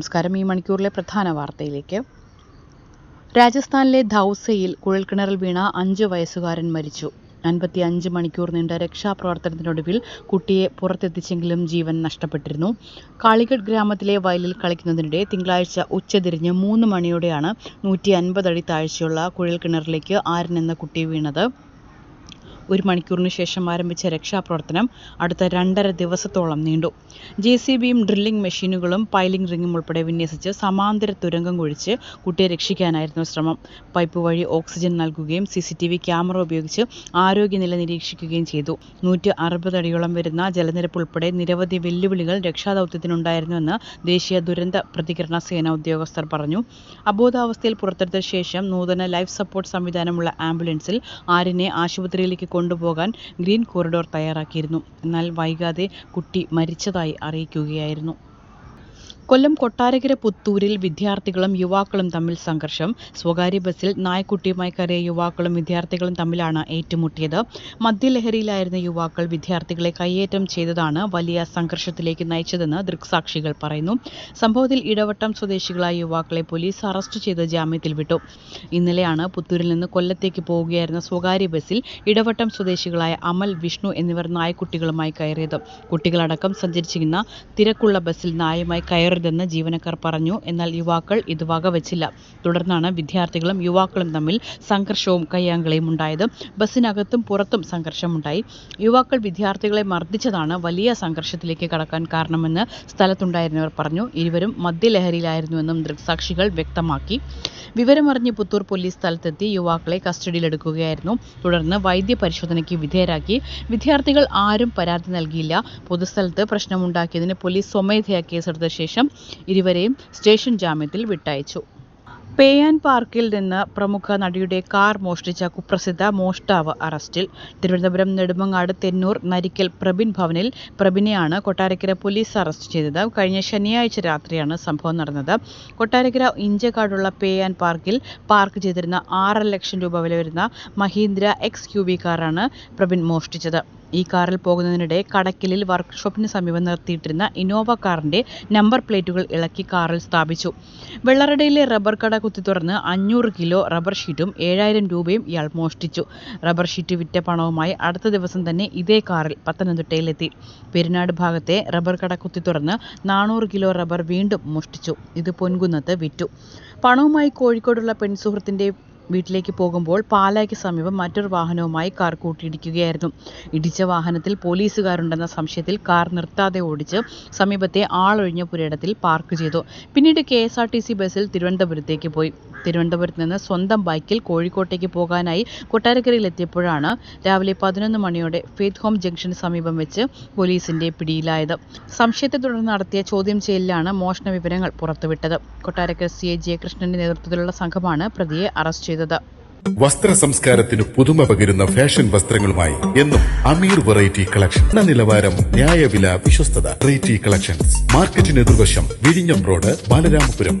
നമസ്കാരം. ഈ മണിക്കൂറിലെ പ്രധാന വാർത്തയിലേക്ക്. രാജസ്ഥാനിലെ ധൗസയിൽ കുഴൽക്കിണറിൽ വീണ അഞ്ച് വയസ്സുകാരൻ മരിച്ചു. അൻപത്തി അഞ്ച് മണിക്കൂർ നീണ്ട രക്ഷാപ്രവർത്തനത്തിനൊടുവിൽ കുട്ടിയെ പുറത്തെത്തിച്ചെങ്കിലും ജീവൻ നഷ്ടപ്പെട്ടിരുന്നു. കാളിഗഡ് ഗ്രാമത്തിലെ വയലിൽ കളിക്കുന്നതിനിടെ തിങ്കളാഴ്ച ഉച്ചതിരിഞ്ഞ് മൂന്ന് മണിയോടെയാണ് നൂറ്റി അൻപതടി താഴ്ചയുള്ള കുഴൽക്കിണറിലേക്ക് ആരൻ എന്ന കുട്ടി വീണത്. ഒരു മണിക്കൂറിന് ശേഷം ആരംഭിച്ച രക്ഷാപ്രവർത്തനം അടുത്ത രണ്ടര ദിവസത്തോളം നീണ്ടു. ജെ സി ബിയും ഡ്രില്ലിംഗ് മെഷീനുകളും പൈലിംഗ് റിങ്ങും ഉൾപ്പെടെ വിന്യസിച്ച് സമാന്തര തുരങ്കം കുഴിച്ച് കുട്ടിയെ രക്ഷിക്കാനായിരുന്നു ശ്രമം. പൈപ്പ് വഴി ഓക്സിജൻ നൽകുകയും C C T V camera ഉപയോഗിച്ച് ആരോഗ്യനില നിരീക്ഷിക്കുകയും ചെയ്തു. നൂറ്റി അറുപത് അടിയോളം വരുന്ന ജലനിരപ്പ് ഉൾപ്പെടെ നിരവധി വെല്ലുവിളികൾ രക്ഷാദൗത്യത്തിനുണ്ടായിരുന്നുവെന്ന് ദേശീയ ദുരന്ത പ്രതികരണ സേന ഉദ്യോഗസ്ഥർ പറഞ്ഞു. അബോധാവസ്ഥയിൽ പുറത്തെടുത്ത ശേഷം നൂതന ലൈഫ് സപ്പോർട്ട് സംവിധാനമുള്ള ആംബുലൻസിൽ ആരിനെ ആശുപത്രിയിലേക്ക് കൊണ്ടുപോകാൻ ഗ്രീൻ കോറിഡോർ തയ്യാറാക്കിയിരുന്നു. എന്നാൽ വൈകാതെ കുട്ടി മരിച്ചതായി അറിയിക്കുകയായിരുന്നു. കൊല്ലം കൊട്ടാരക്കര പുത്തൂരിൽ വിദ്യാർത്ഥികളും യുവാക്കളും തമ്മിൽ സംഘർഷം. സ്വകാര്യ ബസ്സിൽ നായ്ക്കുട്ടിയുമായി കയറിയ യുവാക്കളും വിദ്യാർത്ഥികളും തമ്മിലാണ് ഏറ്റുമുട്ടിയത്. മദ്യലഹരിയിലായിരുന്ന യുവാക്കൾ വിദ്യാർത്ഥികളെ കയ്യേറ്റം ചെയ്തതാണ് വലിയ സംഘർഷത്തിലേക്ക് നയിച്ചതെന്ന് ദൃക്സാക്ഷികൾ പറയുന്നു. സംഭവത്തിൽ ഇടവട്ടം സ്വദേശികളായ യുവാക്കളെ പോലീസ് അറസ്റ്റ് ചെയ്ത് ജാമ്യത്തിൽ വിട്ടു. ഇന്നലെയാണ് പുത്തൂരിൽ നിന്ന് കൊല്ലത്തേക്ക് പോവുകയായിരുന്ന സ്വകാര്യ ബസ്സിൽ ഇടവട്ടം സ്വദേശികളായ അമൽ വിഷ്ണു എന്നിവർ നായ്ക്കുട്ടികളുമായി കയറിയത്. കുട്ടികളടക്കം സഞ്ചരിച്ചിരുന്ന തിരക്കുള്ള ബസ്സിൽ നായുമായി കയറരുതെന്ന് ജീവനക്കാർ പറഞ്ഞു. എന്നാൽ യുവാക്കൾ ഇത് വകവച്ചില്ല. തുടർന്നാണ് വിദ്യാർത്ഥികളും യുവാക്കളും തമ്മിൽ സംഘർഷവും കയ്യാങ്കളിയും ഉണ്ടായത്. ബസ്സിനകത്തും പുറത്തും സംഘർഷമുണ്ടായി. യുവാക്കൾ വിദ്യാർത്ഥികളെ മർദ്ദിച്ചതാണ് വലിയ സംഘർഷത്തിലേക്ക് കടക്കാൻ കാരണമെന്ന് സ്ഥലത്തുണ്ടായിരുന്നവർ പറഞ്ഞു. ഇരുവരും മദ്യലഹരിയിലായിരുന്നുവെന്നും ദൃക്സാക്ഷികൾ വ്യക്തമാക്കി. വിവരമറിഞ്ഞ് പുത്തൂർ പോലീസ് സ്ഥലത്തെത്തി യുവാക്കളെ കസ്റ്റഡിയിലെടുക്കുകയായിരുന്നു. തുടർന്ന് വൈദ്യ പരിശോധനയ്ക്ക് വിധേയരാക്കി. വിദ്യാർത്ഥികൾ ആരും പരാതി നൽകിയില്ല. പൊതുസ്ഥലത്ത് പ്രശ്നമുണ്ടാക്കിയതിന് പോലീസ് സ്വമേധയാ കേസെടുത്ത ശേഷം ഇരുവരെയും സ്റ്റേഷൻ ജാമ്യത്തിൽ വിട്ടയച്ചു. പേയാൻ പാർക്കിൽ നിന്ന് പ്രമുഖ നടിയുടെ കാർ മോഷ്ടിച്ച കുപ്രസിദ്ധ മോഷ്ടാവ് അറസ്റ്റിൽ തിരുവനന്തപുരം നെടുമങ്ങാട് തെന്നൂർ നരിക്കൽ പ്രബിൻ ഭവനിൽ പ്രബിനെയാണ് കൊട്ടാരക്കര പോലീസ് അറസ്റ്റ് ചെയ്തത്. കഴിഞ്ഞ ശനിയാഴ്ച രാത്രിയാണ് സംഭവം നടന്നത്. കൊട്ടാരക്കര ഇഞ്ചക്കാടുള്ള പേയാൻ പാർക്കിൽ പാർക്ക് ചെയ്തിരുന്ന ആറര ലക്ഷം രൂപ വില വരുന്ന മഹീന്ദ്ര എക്സ് കാറാണ് പ്രബിൻ മോഷ്ടിച്ചത്. ഈ കാറിൽ പോകുന്നതിനിടെ കടക്കിലിൽ വർക്ക്ഷോപ്പിന് സമീപം നിർത്തിയിട്ടിരുന്ന ഇന്നോവ കാറിന്റെ നമ്പർ പ്ലേറ്റുകൾ ഇളക്കി കാറിൽ സ്ഥാപിച്ചു. വെള്ളറടയിലെ റബ്ബർ കട കുത്തി തുറന്ന് അഞ്ഞൂറ് കിലോ റബ്ബർ ഷീറ്റും ഏഴായിരം രൂപയും ഇയാൾ മോഷ്ടിച്ചു. റബ്ബർ ഷീറ്റ് വിറ്റ പണവുമായി അടുത്ത ദിവസം തന്നെ ഇതേ കാറിൽ പത്തനംതിട്ടയിലെത്തി. പെരുന്നാട് ഭാഗത്തെ റബ്ബർ കട കുത്തി തുറന്ന് നാനൂറ് കിലോ റബ്ബർ വീണ്ടും മോഷ്ടിച്ചു. ഇത് പൊൻകുന്നത്ത് വിറ്റു. പണവുമായി കോഴിക്കോടുള്ള പെൺസുഹൃത്തിന്റെ വീട്ടിലേക്ക് പോകുമ്പോൾ പാലായ്ക്ക് സമീപം മറ്റൊരു വാഹനവുമായി കാർ കൂട്ടിയിടിക്കുകയായിരുന്നു. ഇടിച്ച വാഹനത്തിൽ പോലീസുകാരുണ്ടെന്ന സംശയത്തിൽ കാർ നിർത്താതെ ഓടിച്ച് സമീപത്തെ ആളൊഴിഞ്ഞ പുരയിടത്തിൽ പാർക്ക് ചെയ്തു. പിന്നീട് K S R T C ബസ്സിൽ തിരുവനന്തപുരത്തേക്ക് പോയി. തിരുവനന്തപുരത്ത് നിന്ന് സ്വന്തം ബൈക്കിൽ കോഴിക്കോട്ടേക്ക് പോകാനായി കൊട്ടാരക്കരയിൽ എത്തിയപ്പോഴാണ് രാവിലെ പതിനൊന്ന് മണിയോടെ ഫെയ്ത്ത് ഹോം ജംഗ്ഷന് സമീപം വെച്ച് പോലീസിന്റെ പിടിയിലായത്. സംശയത്തെ തുടർന്ന് നടത്തിയ ചോദ്യം ചെയ്യലിലാണ് മോഷണ വിവരങ്ങൾ പുറത്തുവിട്ടത്. കൊട്ടാരക്കര സി എ ജയകൃഷ്ണന്റെ നേതൃത്വത്തിലുള്ള സംഘമാണ് പ്രതിയെ അറസ്റ്റ് ചെയ്തത്. വസ്ത്ര സംസ്കാരത്തിന് പുതുമ പകരുന്ന ഫാഷൻ വസ്ത്രങ്ങളുമായി എന്നും അമീർ വെറൈറ്റി കളക്ഷൻ. നിലവാരം ന്യായവില വിശ്വസ്തത. Variety collections. മാർക്കറ്റിന് എതിർവശം വിഴിഞ്ഞം റോഡ് ബാലരാമപുരം.